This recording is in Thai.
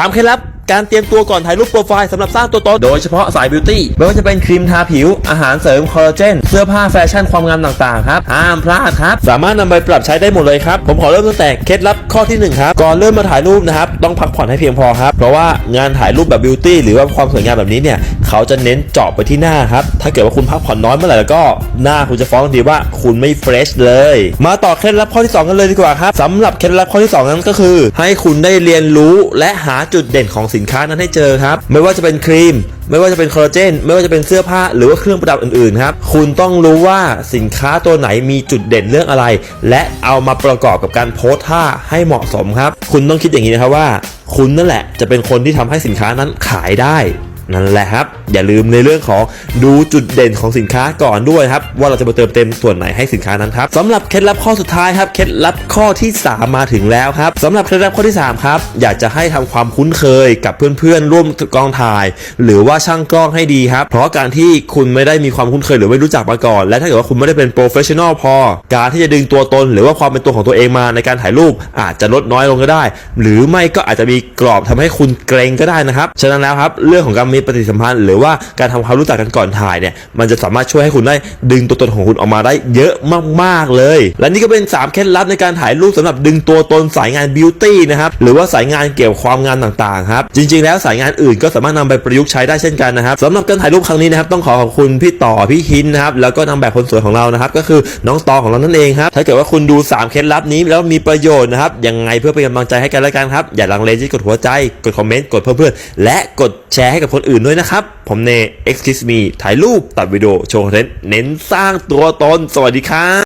3เคล็ดลับ การเตรียมตัวก่อนถ่ายรูปโปรไฟล์สำหรับสร้างตัวตนโดยเฉพาะสายบิวตี้ไม่ว่าจะเป็นครีมทาผิว อาหารเสริมคอลลาเจน เสื้อผ้าแฟชั่นความงามต่างๆครับห้ามพลาดครับ สามารถนำไปปรับใช้ได้หมดเลยครับ ผมขอเริ่มตั้งแต่เคล็ดลับข้อที่หนึ่งครับ ก่อนเริ่มมาถ่ายรูปนะครับ ต้องพักผ่อนให้เพียงพอครับ เพราะว่างานถ่ายรูปแบบบิวตี้หรือว่าความสวยงามแบบนี้เนี่ย เขาจะเน้นเจาะไปที่หน้าครับ ถ้าเกิดว่าคุณพักผ่อนน้อยเมื่อไหร่แล้วก็หน้าคุณจะฟ้องทันทีว่าคุณไม่เฟรชเลย มาต่อเคล็ดลับข้อที่สองกันเลยดีกว่าครับสำหรับเคล็ดลับข้อที่สองนั้นก็คือ ให้คุณได้เรียนรู้และหาจุดเด่นของสินินค้านั้นให้เจอครับ ไม่ว่าจะเป็นครีม ไม่ว่าจะเป็นคอลลาเจน ไม่ว่าจะเป็นเสื้อผ้า หรือว่าเครื่องประดับอื่นๆครับ คุณต้องรู้ว่าสินค้าตัวไหนมีจุดเด่นเรื่องอะไร และเอามาประกอบกับการโพสท่าให้เหมาะสมครับ คุณต้องคิดอย่างนี้นะครับว่า คุณนั่นแหละจะเป็นคนที่ทำให้สินค้านั้นขายได้ นั่นแหละครับ อย่าลืมในเรื่องของดูจุดเด่นของสินค้าก่อนด้วยครับ ว่าเราจะมาเติมเต็มส่วนไหนให้สินค้านั้นครับสำหรับเคล็ดลับข้อสุดท้ายครับเคล็ดลับข้อที่ 3 มาถึงแล้วครับสำหรับเคล็ดลับข้อที่3ครับอยากจะให้ทำความคุ้นเคยกับเพื่อนๆร่วมกองถ่าย หรือว่าช่างกล้องให้ดีครับ เพราะการที่คุณไม่ได้มีความคุ้นเคยหรือไม่รู้จักมาก่อน และถ้าเกิดว่าคุณไม่ได้เป็นโปรเฟชชั่นอลพอ การที่จะดึงตัวตน หรือว่าความเป็นตัวของตัวเองมาในการถ่ายรูปอาจจะลดน้อยลงก็ได้ หรือไม่ก็อาจจะมีกรอบทำให้คุณเกรงก็ได้นะครับฉะนั้นแล้วครับเรื่องของการมีปฏิสัมพันธ์ หรือว่าการทำความรู้จักกันก่อนถ่ายเนี่ยมันจะสามารถช่วยให้คุณได้ดึงตัวตนของคุณออกมาได้เยอะมากๆเลย และนี่ก็เป็น 3 เคล็ดลับในการถ่ายรูปสำหรับดึงตัวตนสายงานบิวตี้นะครับหรือว่าสายงานเกี่ยวกับความงานต่างๆครับจริง ๆ แล้วสายงานอื่นก็สามารถนำไปประยุกต์ใช้ได้เช่นกันนะครับสำหรับการถ่ายรูปครั้งนี้นะครับต้องขอขอบคุณพี่ต่อพี่ฮินนะครับแล้วก็นางแบบคนสวยของเรานะครับก็คือน้องตองของเรานั่นเองครับถ้าเกิดว่าคุณดู 3 เคล็ดลับนี้แล้วมีประโยชน์นะครับยังไงเพื่อเป็นกำลังใจให้กันและกันครับอย่าลังเลที่กดหัวใจกดคอมเมนต์กดเพื่อนและกดแชร์ให้กับคนอื่นด้วยนะครับ ผมเน Excuse me ถ่ายรูปตัดวิดีโอโชว์คอนเทนต์เน้นสร้างตัวตน สวัสดีครับ